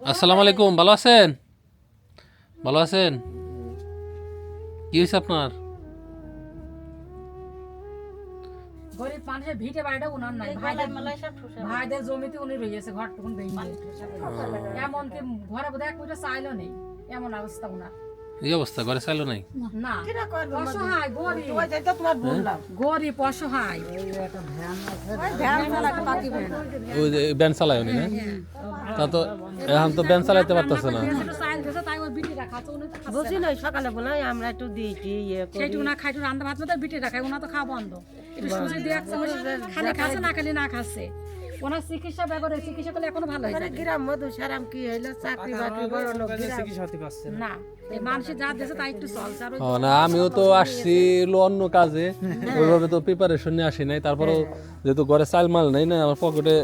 আসসালামু আলাইকুম ভালো আছেন? ভালো আছেন? কি হয়েছে আপনার? গরিব মানুষের ভিটে বাড়িটা উনার নাই। ভাইদের ভাইদের জমিতে উনি রয়েছে এমন কি ঘরে বোধহয় এক মিটার চাইলো নেই। এমন অবস্থা উনার। এই অবস্থা ঘরে চাইলো নাই? না। অসহায় গরিব। তোমার বললাম গরিব অসহায়। ওই যে চালায় উনি না? তা তো এখন তো ব্যান চালাইতে পারতেছে না। না সকালে বলে আমরা একটু দিয়েছি ইয়ে করি। না খাইটু রান্না ভাত মতো বিটি রাখায় ওনা তো খাওয়া বন্ধ। একটু সুজি দিয়ে এক খালি খাচ্ছে না খালি না খাচ্ছে। ওনার চিকিৎসা ব্যাপারে চিকিৎসা করলে এখনও ভালো হয়ে যাবে গ্রাম মধু সারাম কি হইল? চাকরি বাকরি বড় লোক আর ওই ও না আমিও তো আসছি অন্য কাজে। ওইভাবে তো প্রিপারেশন নিয়ে আসি নাই। তারপরেও যেহেতু ঘরে চাল মাল নাই না আমার পকেটে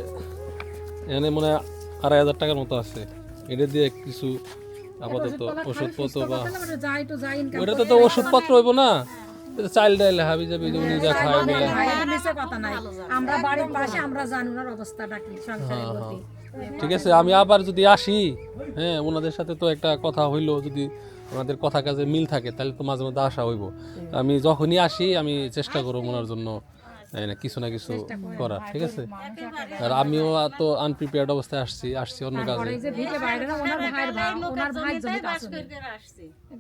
এনে মনে হয় আড়াই হাজার টাকার মতো আছে। এটা দিয়ে কিছু আপাতত ওষুধপত্র বা যাই তো ওটা তো তো ওষুধপত্র হইব না। চাইল ডাইল হাবি যাবি উনি যা নাই। আমরা বাড়ির পাশে আমরা জানি ওনার অবস্থাটা কি সংসারের গতি ঠিক আছে আমি আবার যদি আসি হ্যাঁ ওনাদের সাথে তো একটা কথা হইল যদি ওনাদের কথা কাজে মিল থাকে তাহলে তো মাঝে মধ্যে আসা হইব। আমি যখনই আসি আমি চেষ্টা করব ওনার জন্য এই না? কিছু না কিছু করার ঠিক আছে? আর আমিও তো আনপ্রিপেয়ার্ড অবস্থায় আসছি আসছি অন্য কাজে। এই যে ভিটে বাইরে না ওনার ভাইয়ের ভাই ওনার ভাই জমি আছে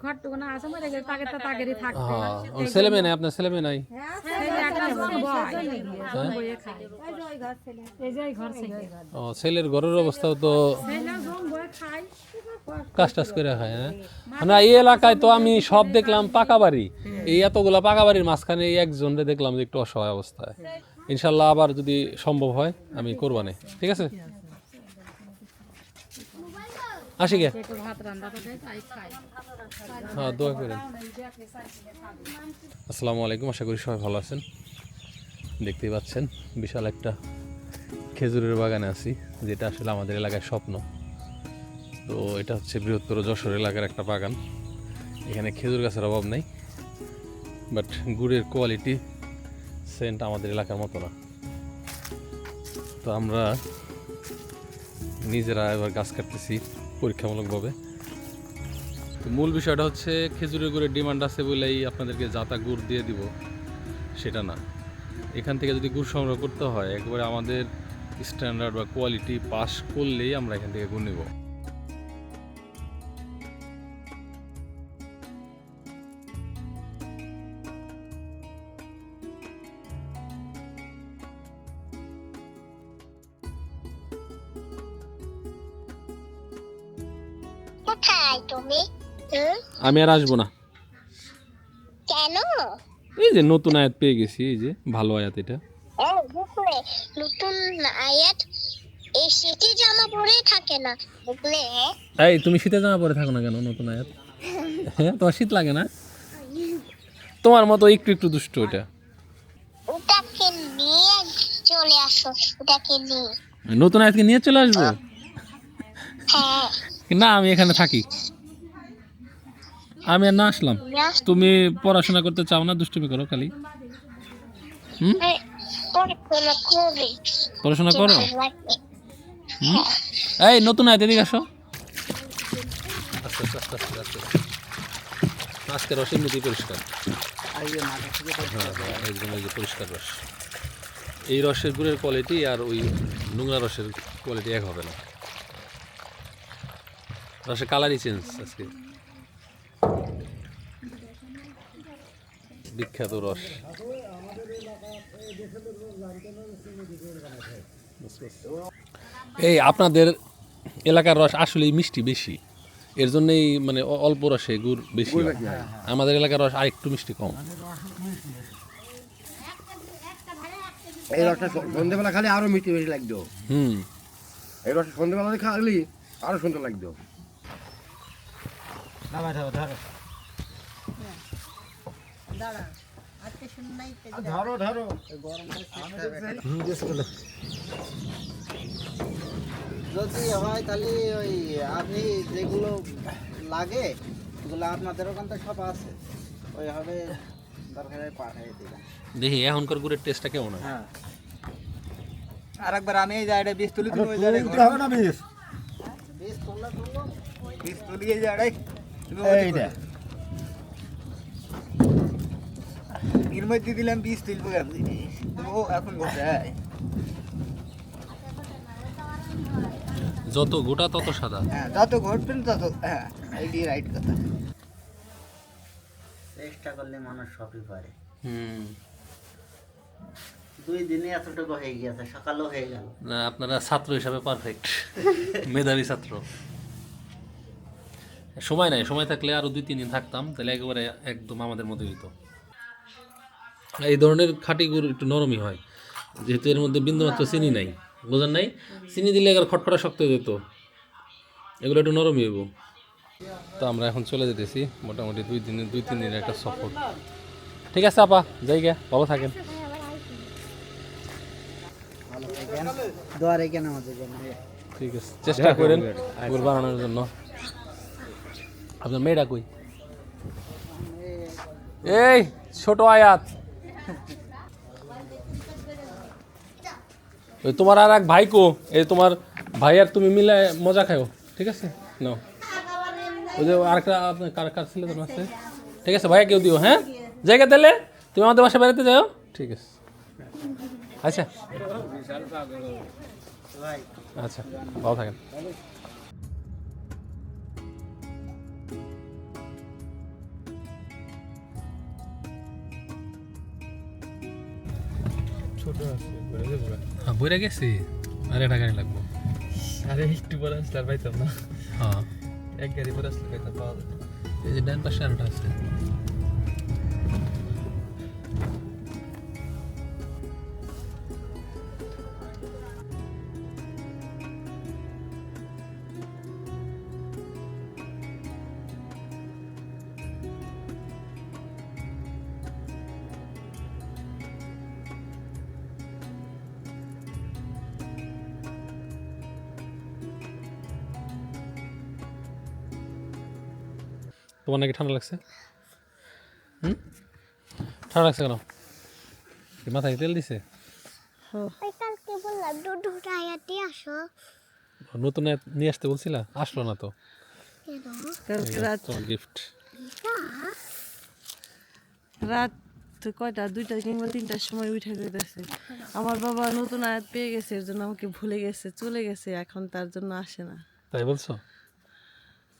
ঘরটুকু না আছে মরে গেলে তাকে তো তাগেরই থাকবে। হ্যাঁ ছেলে মেয়ে নাই আপনার ছেলে মেয়ে নাই? ছেলের ঘরের অবস্থাও তো। কাজ টাজ করে খায় হ্যাঁ? না এই এলাকায় তো আমি সব দেখলাম পাকা বাড়ি। এই এতগুলা পাকা বাড়ির মাঝখানে এই একজনরে দেখলাম যে একটু অসহায় অবস্থায়। ইনশাল্লাহ আবার যদি সম্ভব হয়, আমি করবানে। ঠিক আছে? আসি গে। হ্যাঁ দোয়া করেন আসসালামু আলাইকুম, আশা করি সবাই ভালো আছেন। দেখতেই পাচ্ছেন, বিশাল একটা খেজুরের বাগানে আছি, যেটা আসলে আমাদের এলাকার স্বপ্ন। তো এটা হচ্ছে বৃহত্তর যশোর এলাকার একটা বাগান। এখানে খেজুর গাছের অভাব নেই বাট গুড়ের কোয়ালিটি সেন্ট আমাদের এলাকার মতো না। তো আমরা নিজেরা এবার গাছ কাটতেছি পরীক্ষামূলকভাবে। তো মূল বিষয়টা হচ্ছে খেজুরের গুড়ের ডিমান্ড আছে বলেই আপনাদেরকে যাতা গুড় দিয়ে দিব, সেটা না। এখান থেকে যদি গুড় সংগ্রহ করতে হয়, একবারে আমাদের স্ট্যান্ডার্ড বা কোয়ালিটি পাস করলেই আমরা এখান থেকে গুড় নিব। কোথায় তুমি? আমি আর আসব না। কেন? এই যে নতুন আয়াত পেয়ে গেছি এই যে ভালো আয়াত এটা। নতুন আয়াত এই শীতে জামা পরে থাকে না। বুঝলে এই তুমি শীতে জামা পরে থাকো না কেন নতুন আয়াত? হ্যাঁ তোমার শীত লাগে না? তোমার মতো একটু একটু দুষ্ট ওইটা ওটাকে নিয়ে চলে আসো ওটাকে নিয়ে। নতুন আয়াতকে নিয়ে চলে আসব? হ্যাঁ। না আমি এখানে থাকি। আমি আর না আসলাম। তুমি পড়াশোনা করতে চাও না দুষ্টুমি করো খালি। হুম? পড়াশোনা করো। হুম? এই নতুন আয় এদিকে আসো। আজকে রস এমনিতেই পরিষ্কার। হ্যাঁ হ্যাঁ একদম এই যে পরিষ্কার রস। এই রসের গুড়ের কোয়ালিটি আর ওই নোংরা রসের কোয়ালিটি এক হবে না। রসের কালারই চেঞ্জ আজকে বিখ্যাত রস। এই আপনাদের এলাকার রস আসলেই মিষ্টি বেশি। এর জন্যই মানে অল্প রসে গুড় বেশি আমাদের এলাকার রস আরেকটু মিষ্টি কম। এই রসটা সন্ধ্যেবেলা খালি আরও মিষ্টি বেশি লাগতো। হুম। এই রসটা সন্ধ্যেবেলা খালি আরও সুন্দর লাগতো। ধরো ধরো। যদি হয় তাহলে ওই আপনি যেগুলো লাগে ওগুলো আপনাদের ওখান থেকে সব আছে। ওইভাবে দরকার পাঠিয়ে দিলাম। দেখি এখনকার গুড়ের টেস্টটা কেমন হয়? হ্যাঁ। আর একবার আমি এই জায়গাটা বীজ তুলি তুমি ওই জায়গায় তোলা তুলো তুলিয়ে যা রে এইটা। এর মধ্যে দিলাম পিস তুলবো কেমনি ও এখন কোথায় যত গোটা তত সাদা। হ্যাঁ যত ঘটবেন তত হ্যাঁ এইটি রাইট কথা। চেষ্টা করলে মানুষ সবই পারে। হুম। দুই দিনে এতটুকু হয়ে গিয়েছে সকালও হয়ে গেল। না আপনারা ছাত্র হিসাবে পারফেক্ট মেধাবী ছাত্র। সময় নাই সময় থাকলে আরও দুই তিন দিন থাকতাম তাহলে একেবারে একদম আমাদের মতো হইতো। এই ধরনের খাঁটি গুড় একটু নরমই হয় যেহেতু এর মধ্যে বিন্দুমাত্র চিনি নাই বোঝেন নাই? চিনি দিলে একবার খটখটা শক্ত হয়ে যেত এগুলো একটু নরমই হইব। তো আমরা এখন চলে যেতেছি মোটামুটি দুই দিনের দুই তিন দিনের একটা সফর। ঠিক আছে আপা যাই গে ভালো থাকেন। ঠিক আছে চেষ্টা করেন বানানোর জন্য। আপনার মেয়েটা কই এই ছোট আয়াত ওই তোমার আর এক ভাই কো এই তোমার ভাই আর তুমি মিলে মজা খাও ঠিক আছে নাও ওই যে আরেকটা আপনার কার কার ছিল তোমার আছে ঠিক আছে ভাইয়া কেউ দিও হ্যাঁ জায়গা দিলে তুমি আমাদের বাসায় বেড়াতে যাও ঠিক আছে আচ্ছা আচ্ছা ভালো থাকেন ছোট আছে হ্যাঁ বইরা গেছি। আর একটা গাড়ি লাগবো। আরে একটু পরে আসলে আর পাইতাম না। হ্যাঁ। এক গাড়ি পরে আসলে পাইতাম পাওয়া এই যে ডান পাশে আরেকটা আছে। তোমার নাকি ঠান্ডা লাগছে? হুম? ঠান্ডা লাগছে কেন? মাথায় তেল দিছে? আসো। নতুন নিয়ে আসতে বলছিলা? আসলো না তো। গিফট রাত কয়টা? দুইটা কিংবা তিনটার সময় উঠে গেছে আমার বাবা নতুন আয়াত পেয়ে গেছে এর জন্য আমাকে ভুলে গেছে চলে গেছে এখন তার জন্য আসে না। তাই বলছো?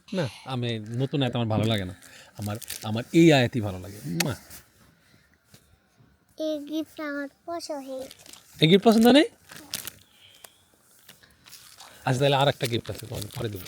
না আমি নতুন আয়াত আমার ভালো লাগে না। আমার আমার এই আয়াতই ভালো লাগে। এই গিফট আমার পছন্দ এই গিফট পছন্দ নেই? আচ্ছা তাহলে আর একটা গিফট আছে পরে দেবো।